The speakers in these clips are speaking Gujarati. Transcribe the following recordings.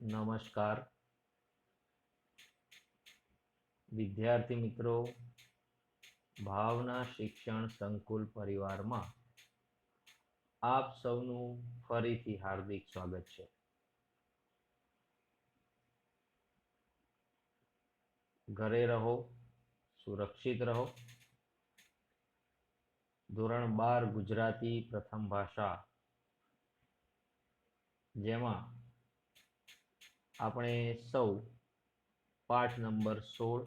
નમસ્કાર. વિદ્યાર્થી મિત્રો, ભાવના શિક્ષણ સંકુલ પરિવારમાં આપ સૌનું ફરીથી હાર્દિક સ્વાગત છે. ઘરે રહો, સુરક્ષિત રહો. ધોરણ બાર ગુજરાતી પ્રથમ ભાષા, જેમાં આપણે સૌ પાઠ નંબર સોળ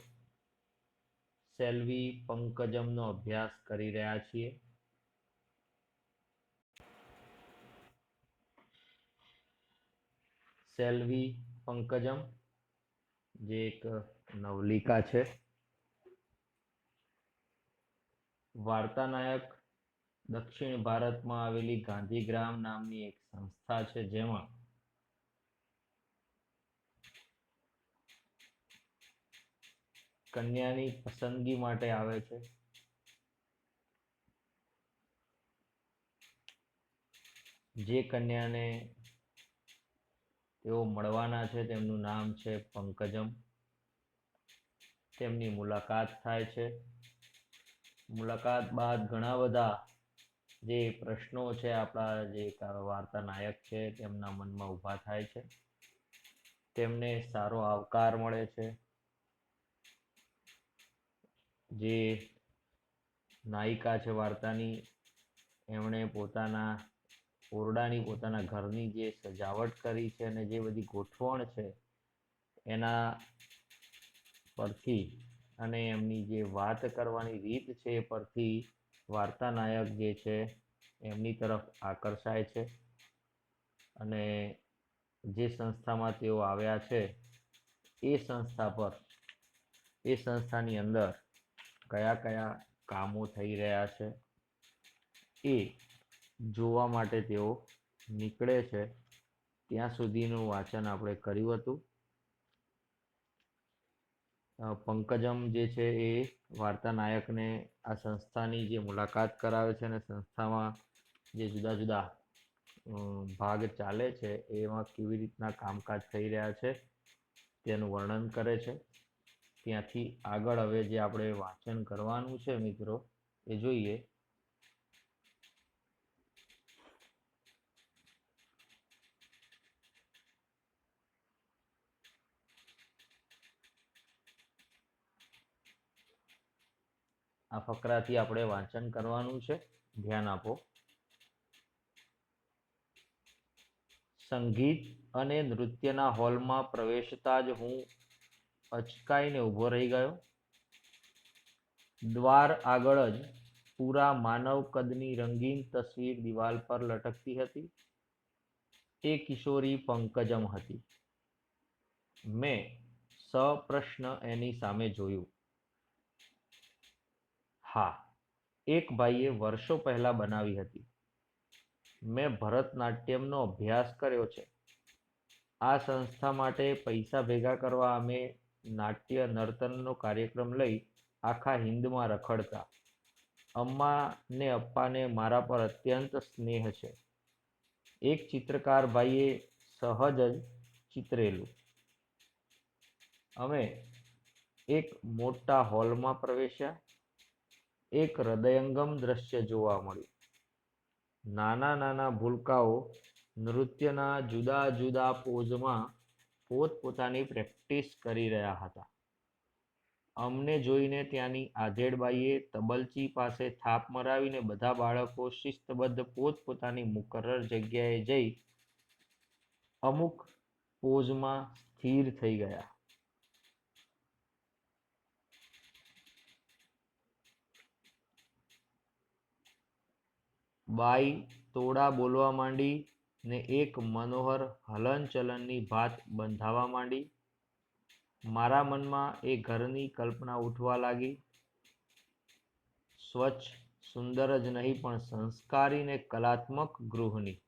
સેલ્વી પંકજમનો અભ્યાસ કરી રહ્યા છીએ. સેલ્વી પંકજમ, જે એક નવલિકા છે. વાર્તાનાયક દક્ષિણ ભારતમાં આવેલી ગાંધીગ્રામ નામની એક સંસ્થા છે જેમાં કન્યાની પસંદગી માટે આવે છે. જે કન્યાને તેઓ મળવાના છે, તેમનું નામ છે પંકજમ. તેમની મુલાકાત થાય છે. મુલાકાત બાદ ઘણા બધા જે પ્રશ્નો છે, આપણા જે વાર્તા નાયક છે, તેમના મનમાં ઊભા થાય છે. તેમને સારો આવકાર મળે છે. જે નાયિકા છે વાર્તાની, એમણે પોતાના ઓરડાની, પોતાના ઘરની જે સજાવટ કરી છે અને જે બધી ગોઠવણ છે, એના પરથી અને એમની જે વાત કરવાની રીત છે એ પરથી વાર્તા નાયક જે છે, એમની તરફ આકર્ષાય છે. અને જે સંસ્થામાં તેઓ આવ્યા છે, એ સંસ્થા પર, એ સંસ્થાની અંદર કયા કયા કામો થઈ રહ્યા છે એ જોવા માટે તેઓ નીકળે છે. ત્યાં સુધીનું વાંચન આપણે કર્યું હતું. પંકજમ જે છે એ વાર્તા નાયકને આ સંસ્થાની જે મુલાકાત કરાવે છે અને સંસ્થામાં જે જુદા જુદા ભાગ ચાલે છે, એમાં કેવી રીતના કામકાજ થઈ રહ્યા છે તેનું વર્ણન કરે છે. ત્યાંથી આગળ હવે જે આપણે વાંચન કરવાનું છે મિત્રો, એ જોઈએ. આ ફકરાથી આપણે વાંચન કરવાનું છે. ધ્યાન આપો. સંગીત અને નૃત્યના હોલમાં પ્રવેશતા જ હું અચકાઈને ઊભો રહી ગયો. દ્વાર આગળ જ પૂરા માનવ કદની રંગીન તસવીર દિવાલ પર લટકતી હતી. એ કિશોરી પંકજમ હતી. મેં સપ્રશ્ન એની સામે જોયું. હા, એક ભાઈએ વર્ષો પહેલા બનાવી હતી. મેં ભરતનાટ્યમનો અભ્યાસ કર્યો છે. આ સંસ્થા માટે પૈસા ભેગા કરવા અમે નાટ્ય નર્તનનો કાર્યક્રમ લઈ આખા હિન્દમાં રખડતા. અમ્મા ને અપ્પાને મારા પર અત્યંત સ્નેહ છે. એક ચિત્રકાર ભાઈએ સહજ જ ચિતરેલું. અમે એક મોટા હોલમાં પ્રવેશ્યા. એક હૃદયંગમ દ્રશ્ય જોવા મળ્યું. નાના નાના ભૂલકાઓ નૃત્યના જુદા જુદા પોઝમાં પોતપોતાની પ્રેક્ટિસ કરી રહ્યા હતા. અમને જોઈને ત્યાંની આધેડબાઈએ તબલચી પાસે થાપ મરાવીને બધા બાળકો શિસ્તબદ્ધ પોતપોતાની મુકરર જગ્યાએ જઈ અમુક પોઝમાં સ્થિર થઈ ગયા. બાઈ તોડા બોલવા માંડી ને એક મનોહર હલનચલનની ભાત બંધાવા માંડી. મારા મનમાં એ ઘરની કલ્પના ઉઠવા લાગી. સ્વચ્છ, સુંદર જ નહીં, પણ સંસ્કારી ને કલાત્મક ગૃહની.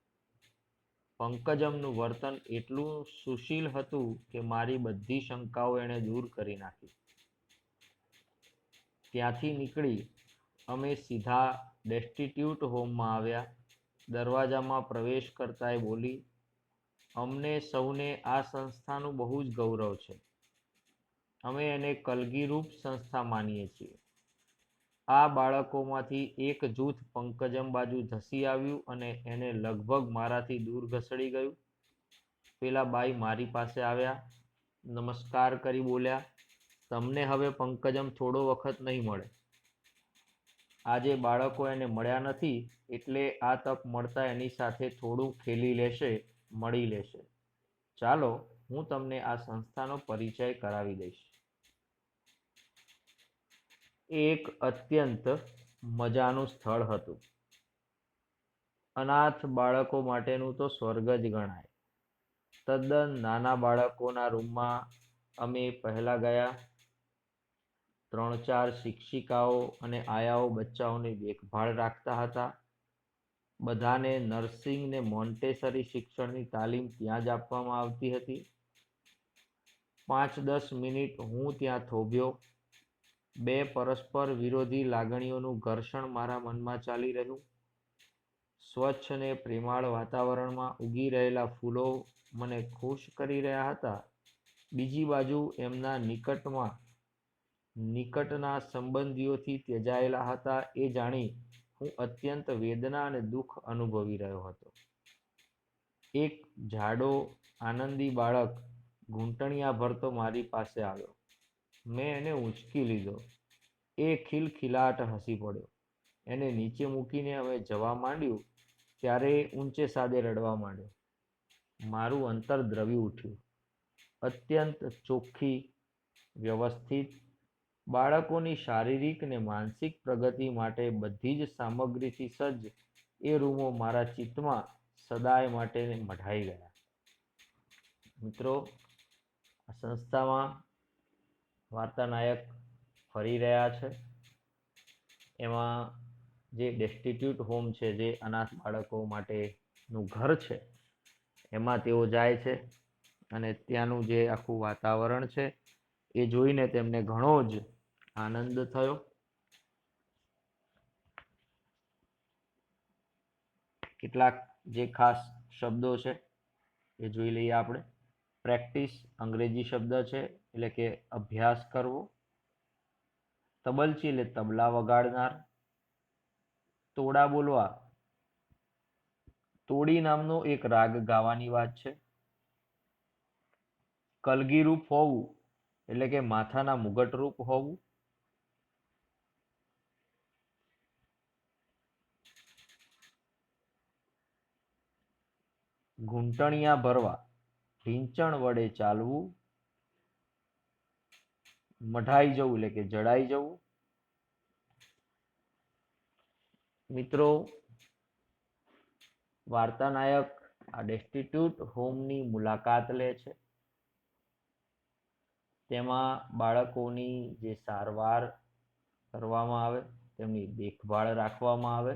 પંકજમનું વર્તન એટલું સુશીલ હતું કે મારી બધી શંકાઓ એણે દૂર કરી નાખી. ત્યાંથી નીકળી અમે સીધા ડેસ્ટિટ્યૂટ હોમમાં આવ્યા. દરવાજામાં પ્રવેશ કરતાંય બોલી, અમને સૌને આ સંસ્થાનું બહુ જ ગૌરવ છે. અમે એને કલગીરૂપ સંસ્થા માનીએ છીએ. આ બાળકોમાંથી એક જૂથ પંકજમ બાજુ ધસી આવ્યું અને એને લગભગ મારાથી દૂર ઘસડી ગયું. પેલા બાઈ મારી પાસે આવ્યા, નમસ્કાર કરી બોલ્યા, તમને હવે પંકજમ થોડો વખત નહીં મળે. આજે બાળકો એને મળ્યા નથી, એટલે આ તક મળતા એની સાથે થોડું ખેલી લેશે, મળી લેશે. ચાલો, હું તમને આ સંસ્થાનો પરિચય કરાવી દઈશ. એક અત્યંત મજાનું સ્થળ હતું. અનાથ બાળકો માટેનું તો સ્વર્ગ જ ગણાય. તદ્દન નાના બાળકોના રૂમમાં અમે પહેલા ગયા. ત્રણ ચાર શિક્ષિકાઓ અને આયાઓ બચ્ચાઓની દેખભાળ રાખતા હતા. બધાને નર્સિંગ ને મોન્ટેસરી શિક્ષણની તાલીમ ત્યાં જ આપવામાં આવતી હતી. પાંચ દસ મિનિટ હું ત્યાં થોભ્યો. બે પરસ્પર વિરોધી લાગણીઓનું ઘર્ષણ મારા મનમાં ચાલી રહ્યું. સ્વચ્છ ને પ્રેમાળ વાતાવરણમાં ઉગી રહેલા ફૂલો મને ખુશ કરી રહ્યા હતા. બીજી બાજુ એમના નિકટમાં નિકટના સંબંધીઓથી ત્યજાયેલા હતા એ જાણી હું અત્યંત વેદના અને દુઃખ અનુભવી રહ્યો હતો. એક જાડો, આનંદી બાળક ઘૂંટણિયા ભરતો મારી પાસે આવ્યો. મેં એને ઉંચકી લીધો. એ ખિલખિલાટ હસી પડ્યો. એને નીચે મૂકીને હવે જવા માંડ્યું ત્યારે ઊંચે સાદે રડવા માંડ્યો. મારું અંતર દ્રવી ઉઠ્યું. અત્યંત ચોખ્ખી, વ્યવસ્થિત બાળકોની શારીરિક ને માનસિક પ્રગતિ માટે બધી જ સામગ્રીથી સજ્જ એ રૂમો મારા ચિત્તમાં સદાય માટે મઢાઈ ગયા. મિત્રો, આ સંસ્થામાં વાર્તાનાયક ફરી રહ્યા છે. એમાં જે ડેસ્ટિટ્યૂટ હોમ છે, જે અનાથ બાળકો માટેનું ઘર છે, એમાં તેઓ જાય છે અને ત્યાંનું જે આખું વાતાવરણ છે, એ જોઈને તેમને ઘણો જ આનંદ થયો? કેટલાક જે ખાસ શબ્દો છે, એ જોઈ લઈએ આપણે. પ્રેક્ટિસ અંગ્રેજી શબ્દ છે, એટલે કે અભ્યાસ કરવો. તબલચી એટલે તબલા વગાડનાર. તોડા બોલવા. તોડી નામનો એક રાગ ગાવાની વાત છે. કલગીરૂપ હોવું, એટલે કે માથાના મુગટરૂપ હોવું. ઘૂંટણિયા ભરવા, ઢીંચણ વડે ચાલવું, મઢાઈ જવું એટલે કે જડાઈ જવું. મિત્રો, વાર્તાનાયક આ ડેસ્ટિટ્યૂટ હોમની મુલાકાત લે છે. તેમાં બાળકોની જે સારવાર કરવામાં આવે, તેમની દેખભાળ રાખવામાં આવે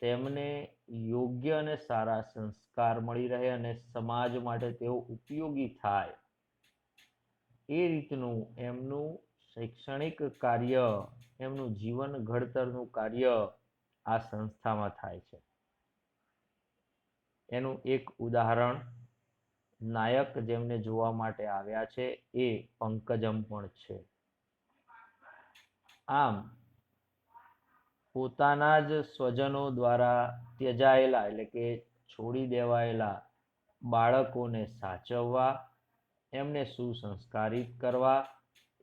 તેમને યોગ્ય અને સારા સંસ્કાર મળી રહે અને સમાજ માટે તેઓ ઉપયોગી થાય. એ રીતનું એમનું શૈક્ષણિક કાર્ય, એમનું જીવન ઘડતરનું કાર્ય આ સંસ્થામાં થાય છે. એનું એક ઉદાહરણ નાયક જેમને જોવા માટે આવ્યા છે એ પંકજમ પણ છે. આમ પોતાના જ સ્વજનો દ્વારા ત્યજાયેલા એટલે કે છોડી દેવાયેલા બાળકોને સાચવવા, એમને સુસંસ્કારિત કરવા,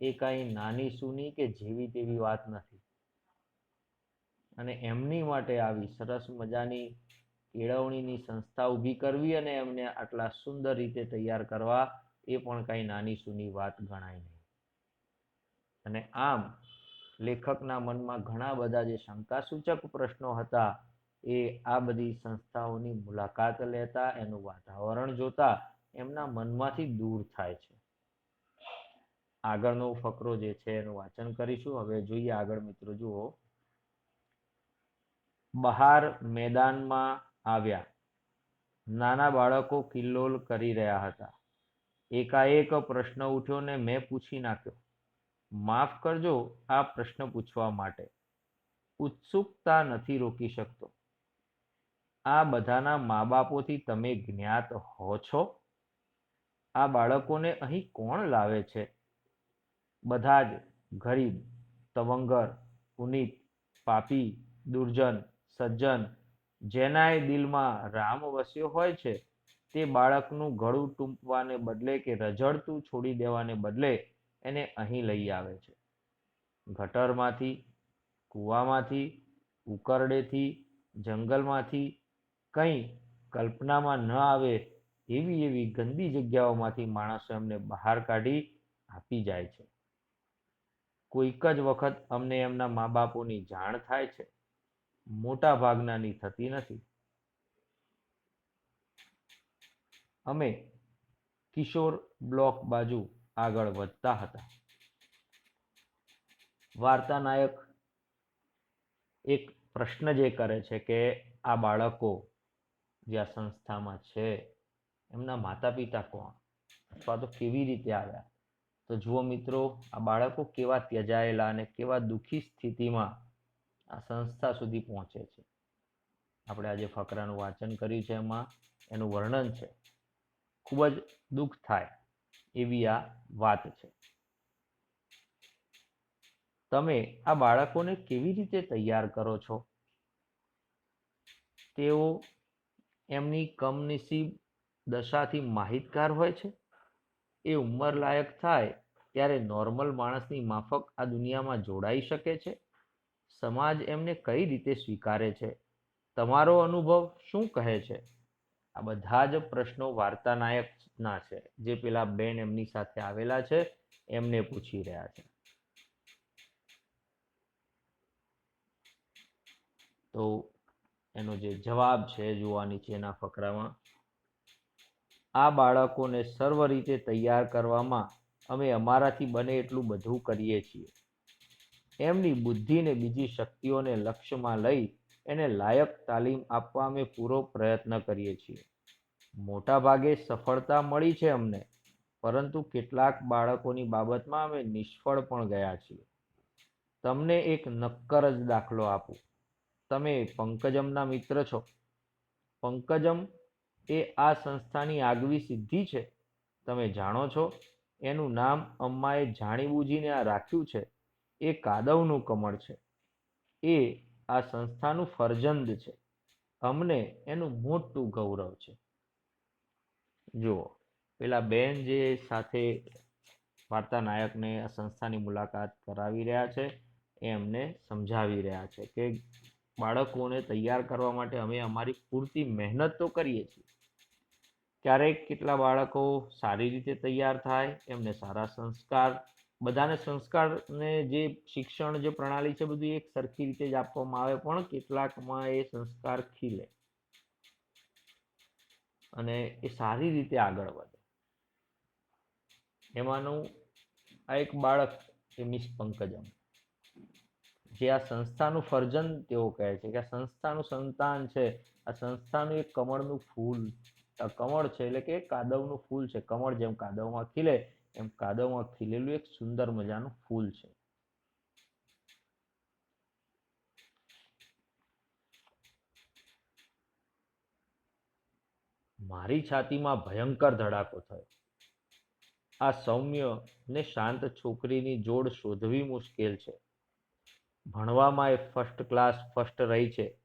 એ કાંઈ નાની સૂની કે જેવી તેવી વાત નથી. અને એમની માટે આવી સરસ મજાની કેળવણીની સંસ્થા ઊભી કરવી અને એમને આટલા સુંદર રીતે તૈયાર કરવા, એ પણ કાંઈ નાની સૂની વાત ગણાય નહીં. અને આમ લેખકના મનમાં ઘણા બધા જે શંકાસૂચક પ્રશ્નો હતા, એ આ બધી સંસ્થાઓની મુલાકાત લેતા, એનું વાતાવરણ જોતા, એમના મનમાંથી દૂર થાય છે. આગળનો ફકરો જે છે, એનું વાંચન કરીશું. હવે જોઈએ આગળ મિત્રો, જુઓ. બહાર મેદાનમાં આવ્યા. નાના બાળકો કિલ્લોલ કરી રહ્યા હતા. એકાએક પ્રશ્ન ઉઠ્યો ને મેં પૂછી નાખ્યો. માફ કરજો આ પ્રશ્ન પૂછવા માટે. ઉત્સુકતા નથી રોકી શકતો. આ બધાના મા બાપોથી તમે જ્ઞાત હો છો? આ બાળકોને અહીં કોણ લાવે છે? બધા જ ગરીબ, તવંગર, પુનિત, પાપી, દુર્જન, સજ્જન, જેનાય દિલમાં રામ વસ્યો હોય છે, તે બાળકનું ગળું ટૂંપવાને બદલે કે રઝળતું છોડી દેવાને બદલે એને અહીં લઈ આવે છે. ગટરમાંથી, કૂવામાંથી, ઉકરડેથી, જંગલમાંથી કંઈ કલ્પનામાં ન આવે એવી એવી ગંદી જગ્યાઓમાંથી માણસો એમને બહાર કાઢી આપી જાય છે. કોઈક જ વખત અમને એમના મા બાપોની જાણ થાય છે. મોટા ભાગનાની થતી નથી. અમે કિશોર બ્લોક બાજુ આગળ વધતા હતા. વાર્તા નાયક એક પ્રશ્ન જે કરે છે કે આ બાળકો જે આ સંસ્થામાં છે, એમના માતા પિતા કોણ? અથવા તો કેવી રીતે આવ્યા? તો જુઓ મિત્રો, આ બાળકો કેવા ત્યજાયેલા અને કેવા દુઃખી સ્થિતિમાં આ સંસ્થા સુધી પહોંચે છે. આપણે આજે ફકરાનું વાંચન કર્યું છે એમાં, એનું વર્ણન છે. ખૂબ જ દુઃખ થાય. એવી આ વાત છે. તમે આ બાળકોને કેવી રીતે તૈયાર કરો છો? તેઓ એમની કમનસીબ દશાથી માહિતગાર હોય છે? એ ઉંમર લાયક થાય ત્યારે નોર્મલ માણસની માફક આ દુનિયામાં જોડાઈ શકે છે? સમાજ એમને કઈ રીતે સ્વીકારે છે? તમારો અનુભવ શું કહે છે? આ બધા જ પ્રશ્નો વાર્તા નાયકના છે. જે પેલા બેન એમની સાથે આવેલા છે, એમને પૂછી રહ્યા છે. તો એનો જે જવાબ છે જોવા નીચેના ફકરામાં, આ બાળકોને સર્વ રીતે તૈયાર કરવામાં અમે અમારાથી બને એટલું બધું કરીએ છીએ. એમની બુદ્ધિને બીજી શક્તિઓને લક્ષ્યમાં લઈ એને લાયક તાલીમ આપવા અમે પૂરો પ્રયત્ન કરીએ છીએ. મોટા ભાગે સફળતા મળી છે અમને, પરંતુ કેટલાક બાળકોની બાબતમાં અમે નિષ્ફળ પણ ગયા છીએ. તમને એક નક્કર જ દાખલો આપું. તમે પંકજમના મિત્ર છો. પંકજમ એ આ સંસ્થાની આગવી સિદ્ધિ છે. તમે જાણો છો, એનું નામ અમ્માએ જાણીબૂજીને આ રાખ્યું છે. એ કાદવનું કમળ છે. એ આ સંસ્થાનું ફરજંદ છે. અમને એનું મોટું ગૌરવ છે. જુઓ, પેલા બેન જે સાથે વાર્તા નાયકને આ સંસ્થાની મુલાકાત કરાવી રહ્યા છે, એ અમને સમજાવી રહ્યા છે કે બાળકોને તૈયાર કરવા માટે અમે અમારી પૂરતી મહેનત તો કરીએ છીએ. ક્યારેક કેટલા બાળકો સારી રીતે તૈયાર થાય, એમને સારા સંસ્કાર બધાને સંસ્કારને જે શિક્ષણ, જે પ્રણાલી છે બધું એક સરખી રીતે જ આપવામાં આવે, પણ કેટલાકમાં એ સંસ્કાર ખીલે અને એ સારી રીતે આગળ વધે. એમાંનું આ એક બાળક એ મિસ પંકજમ જે આ સંસ્થાનું ફરજન તેઓ કહે છે કે આ સંસ્થાનું સંતાન છે, આ સંસ્થાનું એક કમળનું ફૂલ કમળ છે એટલે કે કાદવનું ફૂલ છે. કમળ જેમ કાદવમાં ખીલે એમ કાદવમાં ખીલેલું એક સુંદર મજાનું ફૂલ છે. મારી છાતીમાં ભયંકર ધડાકો થયો. આ સૌમ્ય ને શાંત છોકરીની જોડ શોધવી મુશ્કેલ છે. ભણવામાં એ ફર્સ્ટ ક્લાસ ફર્સ્ટ રહી છે.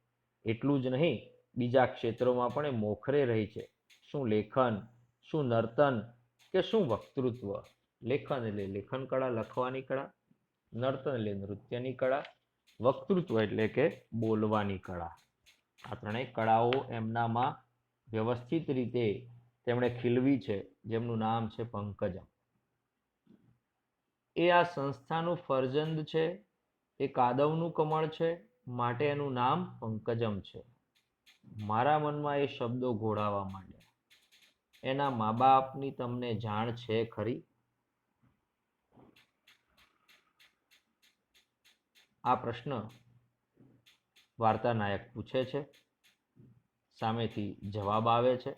એટલું જ નહીં, બીજા ક્ષેત્રોમાં પણ એ મોખરે રહી છે. શું લેખન, શું નર્તન કે શું વક્તૃત્વ? લેખન એટલે લેખન કળા, લખવાની કળા નર્તન એટલે નૃત્યની કળા, વક્તૃત્વ એટલે કે બોલવાની કળા. આ ત્રણેય કળાઓ એમનામાં વ્યવસ્થિત રીતે તેમણે ખીલવી છે, જેમનું નામ છે પંકજમ. એ આ સંસ્થાનું ફરજંદ છે, એ કાદવનું કમળ છે, માટે એનું નામ પંકજમ છે. મારા મનમાં એ શબ્દો ઘોળાવા માંડ્યા. એના મા બાપની તમને જાણ છે ખરી? આ પ્રશ્ન વાર્તા નાયક પૂછે છે. સામેથી જવાબ આવે છે,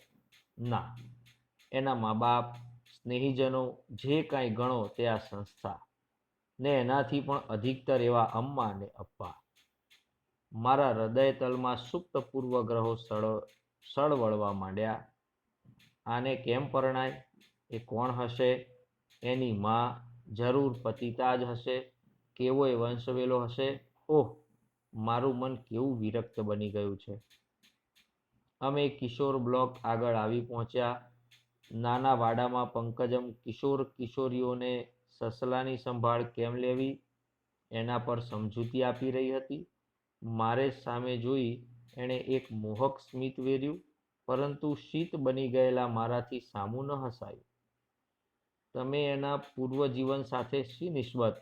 ના. એના મા બાપ સ્નેહીજનો જે કાંઈ ગણો તે આ સંસ્થા ને એનાથી પણ અધિકતર એવા અમ્મા અને અપ્પા. મારા હૃદય તલમાં સુપ્ત પૂર્વગ્રહો સળ, સળવળવા માંડ્યા. આને કેમ પરણાય? એ કોણ હશે? એની માં જરૂર પતિતા જ હશે? કેવોય વંશવેલો હશે? ઓહ, મારું મન કેવું વિરક્ત બની ગયું છે. અમે કિશોર બ્લોક આગળ આવી પહોંચ્યા. નાના વાડામાં પંકજમ કિશોર કિશોરીઓને સસલાની સંભાળ કેમ લેવી? એના પર સમજૂતી આપી રહી હતી. મારે સામે જોઈ એણે એક મોહક સ્મિત વેર્યું. પરંતુ શીત બની ગયેલા મારાથી સામું ન હસાયું. તમે એના પૂર્વજીવન સાથે શી નિસ્બત?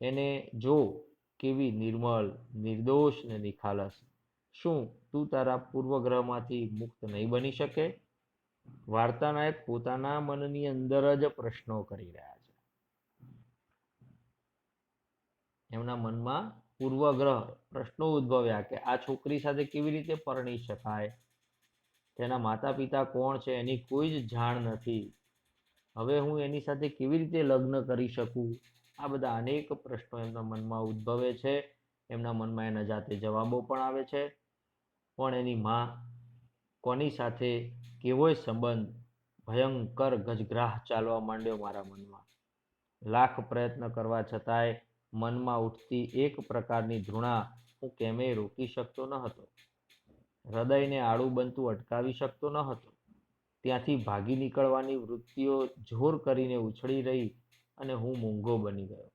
એને જો કેવી નિર્મળ, નિર્દોષ ને નિખાલસ. શું તું તારા પૂર્વગ્રહમાંથી મુક્ત નહીં બની શકે? વાર્તાનાયક પોતાના મનની અંદર જ પ્રશ્નો કરી રહ્યા છે. એમના મનમાં પૂર્વગ્રહ પ્રશ્નો ઉદ્ભવ્યા કે આ છોકરી સાથે કેવી રીતે પરણી શકાય? તેના માતા પિતા કોણ છે એની કોઈ જ જાણ નથી. હવે હું એની સાથે કેવી રીતે લગ્ન કરી શકું? આ બધા અનેક પ્રશ્નો એમના મનમાં ઉદ્ભવે છે. એમના મનમાં એના જાતે જવાબો પણ આવે છે. પણ એની માં કોની સાથે કેવોય સંબંધ ભયંકર ગજગ્રાહ ચાલવા માંડ્યો મારા મનમાં? લાખ પ્રયત્ન કરવા છતાંય મનમાં ઉઠતી એક પ્રકારની ધૃણા હું કેમેય રોકી શકતો ન હતો. હૃદયને આડું બનતું અટકાવી શકતો ન હતો. ત્યાંથી ભાગી નીકળવાની વૃત્તિઓ જોર કરીને ઉછળી રહી અને હું મૂંગો બની ગયો.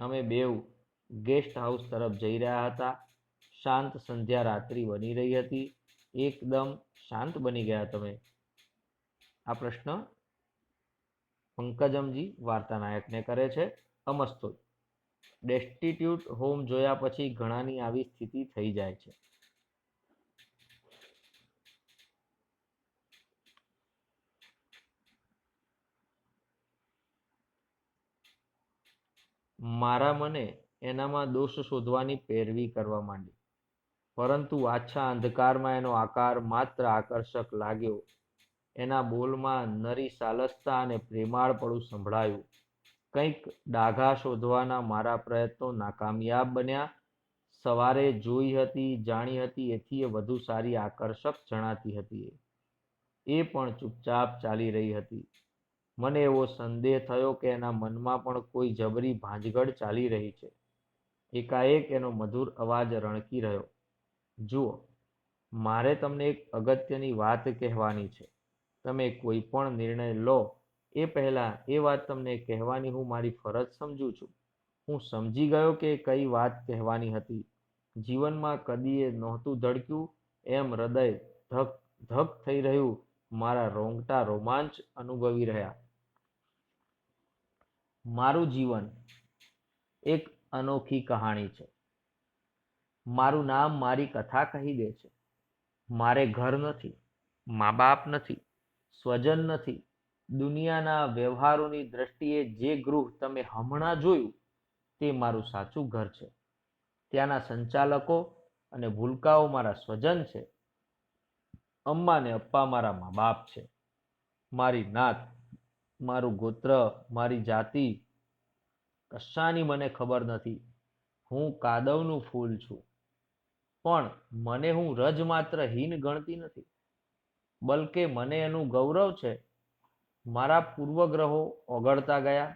અમે બેવ ગેસ્ટ હાઉસ તરફ જઈ રહ્યા હતા. શાંત સંધ્યા રાત્રિ બની રહી હતી. એકદમ શાંત બની ગયા તમે. આ પ્રશ્ન પંકજમજી વાર્તાનાયકને કરે છે? અમસ્તો ડેસ્ટિટ્યુટ હોમ જોયા પછી ઘણાની આવી સ્થિતિ થઈ જાય છે. મારા મને એનામાં દોષ શોધવાની પેરવી કરવા માંડી. પરંતુ આછા અંધકારમાં એનો આકાર માત્ર આકર્ષક લાગ્યો. એના બોલમાં નરી સાલસતા અને પ્રેમાળપણું સંભળાયું. કંઈક ડાઘા શોધવાના મારા પ્રયત્નો નાકામયાબ બન્યા. સવારે જોઈ હતી, જાણી હતી એથી એ વધુ સારી આકર્ષક જણાતી હતી એ પણ ચૂપચાપ ચાલી રહી હતી. મને એવો સંદેહ થયો કે એના મનમાં પણ કોઈ જબરી ભાંજગડ ચાલી રહી છે. એકાએક એનો મધુર અવાજ રણકી રહ્યો. જુઓ, મારે તમને એક અગત્યની વાત કહેવાની છે. તમે કોઈ પણ નિર્ણય લો, એ પહેલાં એ વાત તમને કહેવાની હું મારી ફરજ સમજું છું. હું સમજી ગયો કે કઈ વાત કહેવાની હતી. જીવનમાં કદીએ નહોતું ધડક્યું, એમ હૃદય ધક ધક થઈ રહ્યું, મારા રોંગટા રોમાંચ અનુભવી રહ્યા. મારું જીવન એક અનોખી કહાણી છે. મારું નામ મારી કથા કહી દે છે. મારે ઘર નથી, મા બાપ નથી, સ્વજન નથી. દુનિયાના વ્યવહારોની દ્રષ્ટિએ જે ગૃહ તમે હમણાં જોયું તે મારું સાચું ઘર છે. ત્યાંના સંચાલકો અને ભૂલકાઓ મારા સ્વજન છે. અમ્મા ને અપ્પા મારા મા બાપ છે. મારી નાત મારું ગોત્ર, મારી જાતિ, કશાની મને ખબર નથી. હું કાદવનું ફૂલ છું. પણ મને હું રજ માત્ર હીન ગણતી નથી. બલકે મને એનું ગૌરવ છે. મારા પૂર્વગ્રહો ઓગળતા ગયા.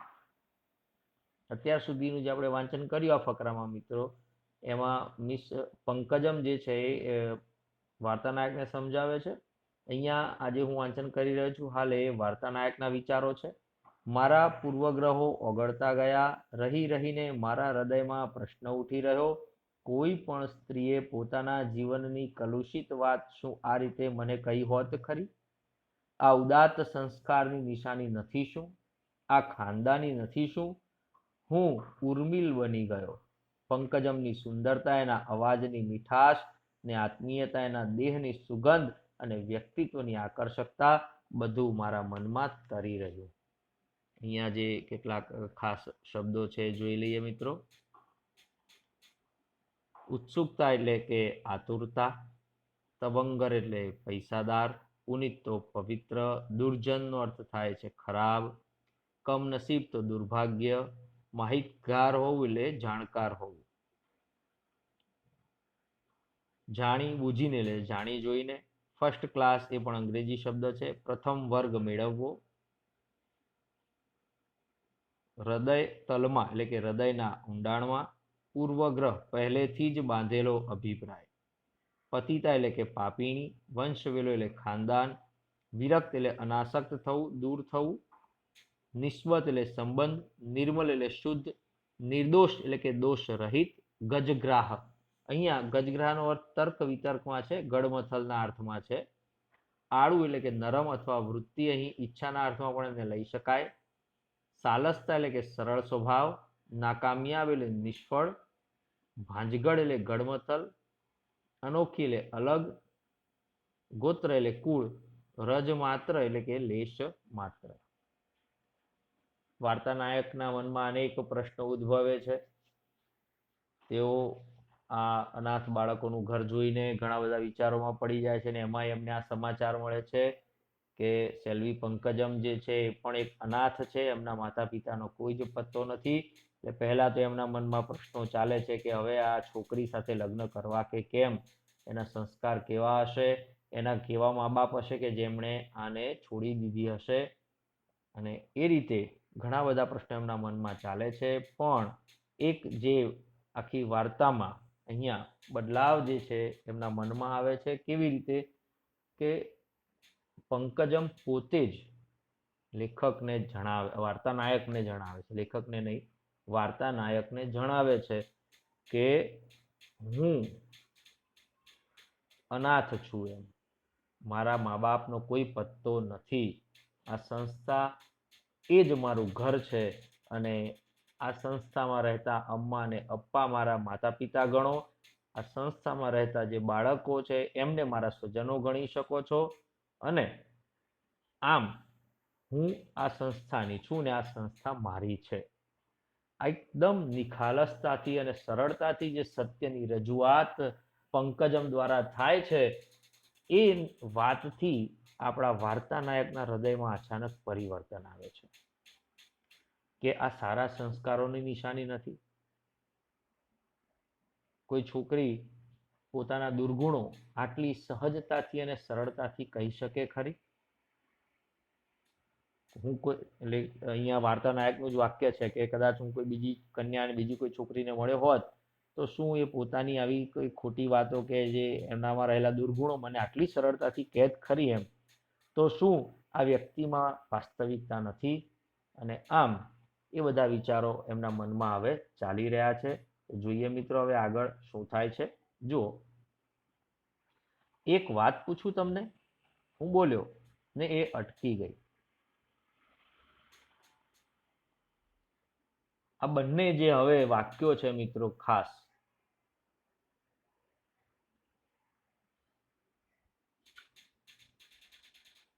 અત્યાર સુધીનું જે આપણે વાંચન કર્યું આ ફકરામાં મિત્રો, એમાં મિસ પંકજમ જે છે એ વાર્તાનાયકને સમજાવે છે. અહીંયા આજે હું વાંચન કરી રહ્યો છું. હાલ એ વાર્તાનાયકના વિચારો છે. મારા પૂર્વગ્રહો ઓગળતા ગયા. રહી રહીને મારા હૃદયમાં પ્રશ્ન ઉઠી રહ્યો. કોઈ પણ સ્ત્રીએ પોતાના જીવનની કલુષિત વાત શું આ રીતે મને કહી હોત ખરી? આ ઉદાત્ત સંસ્કારની નિશાની નથી શું? આ ખાનદાની નથી શું? હું ઉર્મિલ બની ગયો. પંકજમની સુંદરતા એના અવાજની મીઠાશ ને આત્મીયતા એના દેહની સુગંધ અને વ્યક્તિત્વની આકર્ષકતા બધું મારા મનમાં તરી રહ્યું. અહીંયા જે કેટલાક ખાસ શબ્દો છે, જોઈ લઈએ મિત્રો. ઉત્સુકતા એટલે કે આતુરતા તબંગર એટલે પૈસાદાર, પુનિત તો પવિત્ર, દુર્જનનો અર્થ થાય છે ખરાબ, કમનસીબ તો દુર્ભાગ્ય, માહિતગાર હોવું એટલે જાણકાર હોવું. જાણી બુજીને એટલે જાણી જોઈને ફર્સ્ટ ક્લાસ એ પણ અંગ્રેજી શબ્દ છે. પ્રથમ વર્ગ મેળવવો. હૃદય તલમાં એટલે કે હૃદયના ઊંડાણમાં પૂર્વગ્રહ પહેલેથી જ બાંધેલો અભિપ્રાય. પતિતા એટલે કે પાપીણી, વંશવેલો એટલે ખાનદાન, વિરક્ત એટલે અનાસક્ત થવું, દૂર થવું, નિસ્બત એટલે સંબંધ, નિર્મલ એટલે શુદ્ધ, નિર્દોષ એટલે કે દોષ રહિત ગજગ્રાહ અહીંયા ગજગ્રાહનો અર્થ તર્ક વિતર્કમાં છે, ગડમથલના અર્થમાં છે. આળું એટલે કે નરમ અથવા વૃત્તિ અહીં ઈચ્છાના અર્થમાં પણ એને લઈ શકાય. સાલસતા એટલે કે સરળ સ્વભાવ, નાકામિયાબ એટલે નિષ્ફળ ભાંજગડ એટલે ગડમથલ, અનોખી એટલે અલગ, ગોત્ર એટલે કુળ રજ માત્ર એટલે કે લેશ માત્ર. વાર્તા નાયકના મનમાં અનેક પ્રશ્નો ઉદ્ભવે છે. તેઓ આ અનાથ બાળકોનું ઘર જોઈને ઘણા બધા વિચારોમાં પડી જાય છે અને એમાં એમને આ સમાચાર મળે છે કે સેલ્વી પંકજમ જે છે એ પણ એક અનાથ છે, એમના માતા પિતાનો કોઈ જ પત્તો નથી. એટલે પહેલા તો એમના મનમાં પ્રશ્નો ચાલે છે કે હવે આ છોકરી સાથે લગ્ન કરવા કે કેમ? એના સંસ્કાર કેવા હશે? એના કેવા મા બાપ હશે કે જેમણે આને છોડી દીધી હશે? અને એ રીતે ઘણા બધા પ્રશ્નો એમના મનમાં ચાલે છે. પણ એક જે આખી વાર્તામાં અહીંયા બદલાવ જે છે એમના મનમાં આવે છે કેવી રીતે કે પંકજમ પોતે જ લેખકને જણાવે વાર્તા નાયકને જણાવે છે. લેખકને નહીં વાર્તા નાયકને જણાવે છે કે હું અનાથ છું એમ. મારા મા બાપનો કોઈ પત્તો નથી. આ સંસ્થા એ જ મારું ઘર છે અને આ સંસ્થામાં રહેતા અમ્મા અને અપ્પા મારા માતા પિતા ગણો. આ સંસ્થામાં રહેતા જે બાળકો છે, એમને મારા સ્વજનો ગણી શકો છો. અને આમ હું આ સંસ્થાની છું ને આ સંસ્થા મારી છે. આ એકદમ નિખાલસતાથી અને સરળતાથી જે સત્યની રજૂઆત પંકજમ દ્વારા થાય છે, એ વાતથી આપણા વાર્તા નાયકના હૃદયમાં અચાનક પરિવર્તન આવે છે. કે આ સારા સંસ્કારોની નિશાની નથી. કોઈ છોકરી પોતાના દુર્ગુણો આટલી સહજતાથી અને સરળતાથી કહી શકે ખરી? હું કોઈ, એટલે અહીંયા વાર્તા નાયકનું જ વાક્ય છે કે કદાચ હું કોઈ બીજી કન્યા અને બીજી કોઈ છોકરીને મળ્યો હોત, તો શું એ પોતાની આવી કોઈ ખોટી વાતો કે જે એમનામાં રહેલા દુર્ગુણો મને આટલી સરળતાથી કેદ ખરી એમ? તો શું આ વ્યક્તિમાં વાસ્તવિકતા નથી? અને આમ એ બધા વિચારો એમના મનમાં હવે ચાલી રહ્યા છે. જોઈએ મિત્રો હવે આગળ શું થાય છે. જુઓ. એક વાત પૂછું તમને. હું બોલ્યો ને એ અટકી ગઈ. આ બંને જે હવે વાક્યો છે મિત્રો ખાસ.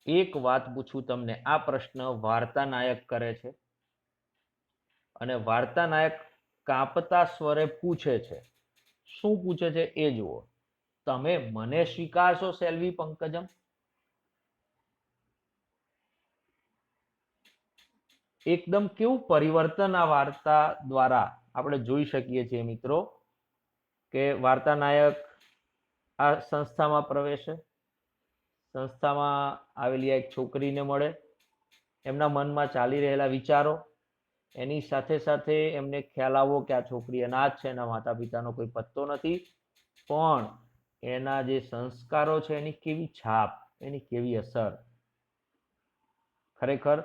એક વાત પૂછું તમને. આ પ્રશ્ન વાર્તા નાયક કરે છે. અને વાર્તા નાયક કાંપતા સ્વરે પૂછે છે. શું પૂછે છે એ જુઓ. તમે મને સ્વીકારશો, સેલ્વી પંકજમ? એકદમ કેવું પરિવર્તન આ વાર્તા દ્વારા આપણે જોઈ શકીએ છીએ મિત્રો, કે વાર્તા નાયક આ સંસ્થામાં પ્રવેશે, સંસ્થામાં આવેલી એક છોકરીને મળે, એમના મનમાં ચાલી રહેલા વિચારો એની સાથે સાથે એમને ખ્યાલ આવો કે આ છોકરી અનાથ છે, એના માતા પિતાનો કોઈ પત્તો નથી. પણ એના જે સંસ્કારો છે, એની કેવી છાપ, એની કેવી અસર? ખરેખર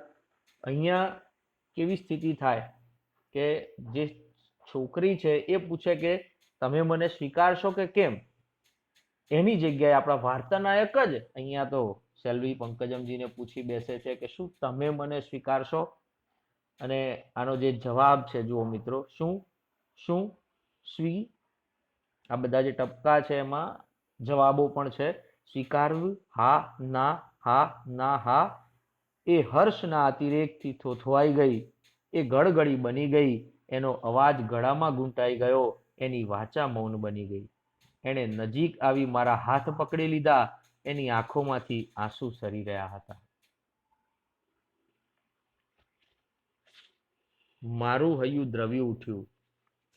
અહીંયા કેવી સ્થિતિ થાય કે જે છોકરી છે એ પૂછે કે, તમે મને સ્વીકારશો કે કેમ? એની જગ્યાએ આપણા વાર્તા નાયક જ અહીંયા તો સેલ્વી પંકજમજીને પૂછી બેસે છે કે, શું તમે મને સ્વીકારશો? અને આનો જે જવાબ છે, જુઓ મિત્રો, શું શું સ્વી આ બધા જે ટપકા છે એમાં જવાબો પણ છે. સ્વીકારવું, હા, ના હા ના, હા. એ હર્ષના અતિરેકથી થોથવાઈ ગઈ, એ ગળગળી બની ગઈ, એનો અવાજ ગળામાં ગૂંટાઈ ગયો, એની વાચા મૌન બની ગઈ. એણે નજીક આવી મારા હાથ પકડી લીધા, એની આંખોમાંથી આંસુ સરી રહ્યા હતા. મારું હૈયું દ્રવી ઉઠ્યું.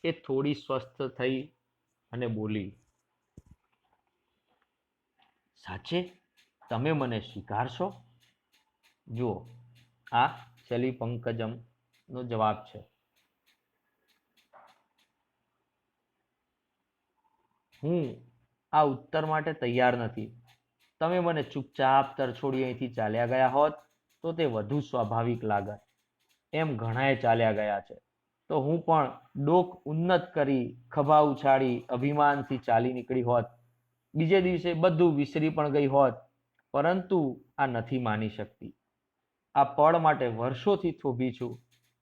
એ થોડી સ્વસ્થ થઈ અને બોલી, સાચે? તમે મને સ્વીકારશો? જુઓ, આ શેલી પંકજમનો જવાબ છે. હું આ ઉત્તર માટે તૈયાર નથી. તમે મને ચૂપચાપ તરછોડી અહીંથી ચાલ્યા ગયા હોત તો તે વધુ સ્વાભાવિક લાગત. એમ ઘણાએ ચાલ્યા ગયા છે. તો હું પણ ડોક ઉન્નત કરી, ખભા ઉછાળી, અભિમાનથી ચાલી નીકળી હોત. બીજે દિવસે બધું વિસરી પણ ગઈ હોત, પરંતુ આ નથી માની શકતી. આ પળ માટે વર્ષોથી થોભી છું.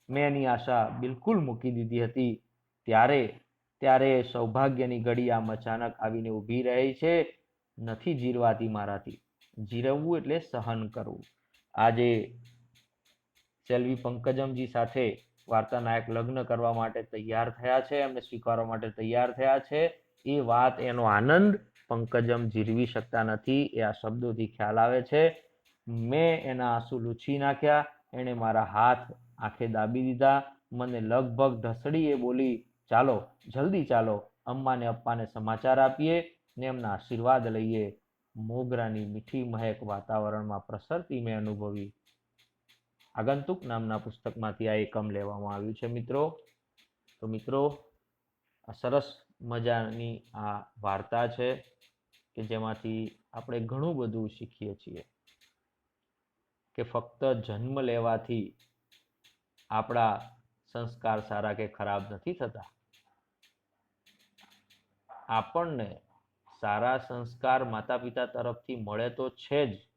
મેં એની આશા બિલકુલ મૂકી દીધી હતી. ત્યારે ત્યારે સૌભાગ્યની ઘડી આમ અચાનક આવીને ઊભી રહી છે, નથી જીરવાતી મારાથી. જીરવવું એટલે સહન કરવું. આજે સેલ્વી પંકજમજી સાથે વાર્તાનાયક લગ્ન કરવા માટે તૈયાર થયા છે, એમને સ્વીકારવા માટે તૈયાર થયા છે. એ વાત, એનો આનંદ પંકજમ જીરવી શકતા નથી, એ આ શબ્દોથી ખ્યાલ આવે છે. મેં એના આંસુ લૂછી નાખ્યા, એણે મારા હાથ આંખે દાબી દીધા, મને લગભગ ઢસડી એ બોલી, ચાલો, જલ્દી ચાલો, અમ્માને અપ્પાને સમાચાર આપીએ ને એમના આશીર્વાદ લઈએ. મોગરાની મીઠી મહેક વાતાવરણમાં પ્રસરતી મેં અનુભવી. આગંતુક નામના પુસ્તકમાંથી આ એકમ લેવામાં આવ્યું છે, મિત્રો. તો મિત્રો, આ સરસ મજાની આ વાર્તા છે કે જેમાંથી આપણે ઘણું બધું શીખીએ છીએ કે ફક્ત જન્મ લેવાથી આપણા સંસ્કાર સારા કે ખરાબ નથી થતા. આપણને સારા સંસ્કાર માતા પિતા તરફથી મળે તો છે જ.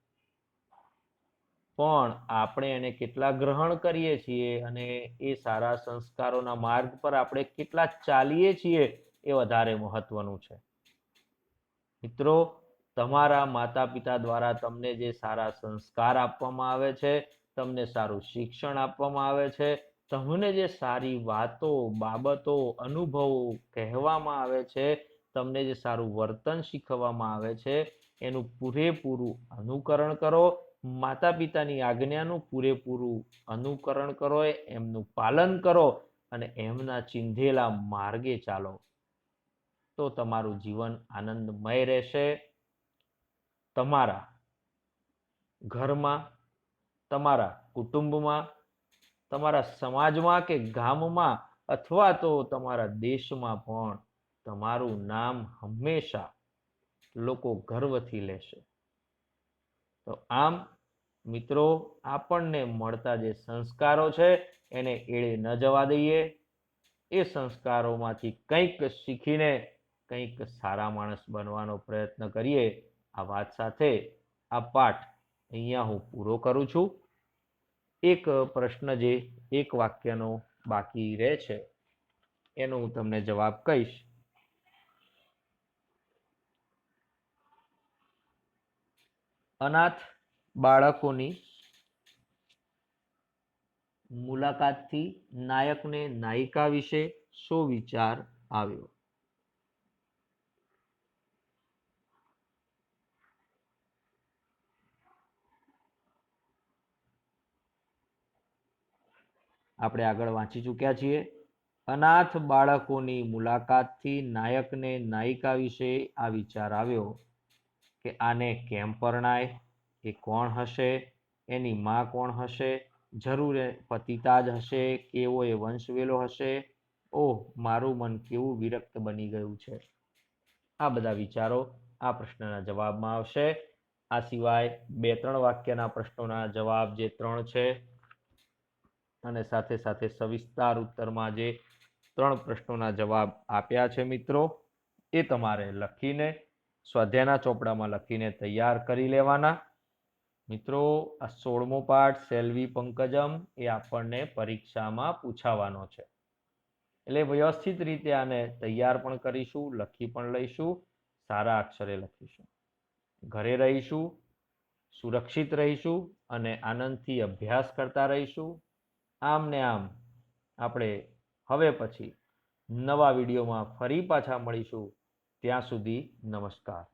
પણ આપણે એને કેટલા ગ્રહણ કરીએ છીએ અને એ સારા સંસ્કારોના માર્ગ પર આપણે કેટલા ચાલીએ છીએ એ વધારે મહત્વનું છે. મિત્રો, તમારા માતા પિતા દ્વારા તમને જે સારા સંસ્કાર આપવામાં આવે છે, તમને સારું શિક્ષણ આપવામાં આવે છે, તમને જે સારી વાતો, બાબતો, અનુભવો કહેવામાં આવે છે, તમને જે સારું વર્તન શીખવવામાં આવે છે, એનું પૂરેપૂરું અનુકરણ કરો માતા પિતાની આજ્ઞાનું પૂરેપૂરું અનુકરણ કરો, એમનું પાલન કરો અને એમના ચિંધેલા માર્ગે ચાલો. તો તમારું જીવન આનંદમય રહેશે. તમારા ઘરમાં, તમારા કુટુંબમાં, તમારા સમાજમાં કે ગામમાં અથવા તો તમારા દેશમાં પણ તમારું નામ હંમેશા લોકો ગર્વથી લેશે. તો આમ મિત્રો, આપણને મળતા જે સંસ્કારો છે, એને એળે ન જવા દઈએ. એ સંસ્કારોમાંથી કંઈક શીખીને કંઈક સારા માણસ બનવાનો પ્રયત્ન કરીએ. આ વાત સાથે આ પાઠ અહીંયા હું પૂરો કરું છું. એક પ્રશ્ન જે એક વાક્યનો બાકી રહે છે, એનો હું તમને જવાબ કહીશ. અનાથ બાળકોની મુલાકાતથી નાયકને નાયિકા વિશે શો વિચાર આવ્યો? આપણે આગળ વાંચી ચૂક્યા છીએ. અનાથ બાળકોની મુલાકાતથી નાયકને નાયિકા વિશે આ વિચાર આવ્યો કે આને કેમ પરણાય? એ કોણ હશે, એની માં કોણ હશે, જરૂર પતિતા જ હશે કેવો એ વંશવેલો હશે? ઓહ, મારું મન કેવું વિરક્ત બની ગયું છે. આ બધા વિચારો આ પ્રશ્નના જવાબમાં આવશે. આ સિવાય બે ત્રણ વાક્યના પ્રશ્નોના જવાબ જે ત્રણ છે અને સાથે સાથે સવિસ્તાર ઉત્તરમાં જે ત્રણ પ્રશ્નોના જવાબ આપ્યા છે મિત્રો, એ તમારે લખીને સ્વાધ્યાયના ચોપડામાં લખીને તૈયાર કરી લેવાના. મિત્રો, આ સોળમો પાઠ સેલ્વી પંકજમ એ આપણને પરીક્ષામાં પૂછાવાનો છે. એટલે વ્યવસ્થિત રીતે આને તૈયાર પણ કરીશું, લખી પણ લઈશું, સારા અક્ષરે લખીશું. ઘરે રહીશું, સુરક્ષિત રહીશું અને આનંદથી અભ્યાસ કરતા રહીશું. આમ ને આમ આપણે હવે પછી નવા વિડીયોમાં ફરી પાછા મળીશું. ત્યાં સુધી નમસ્કાર.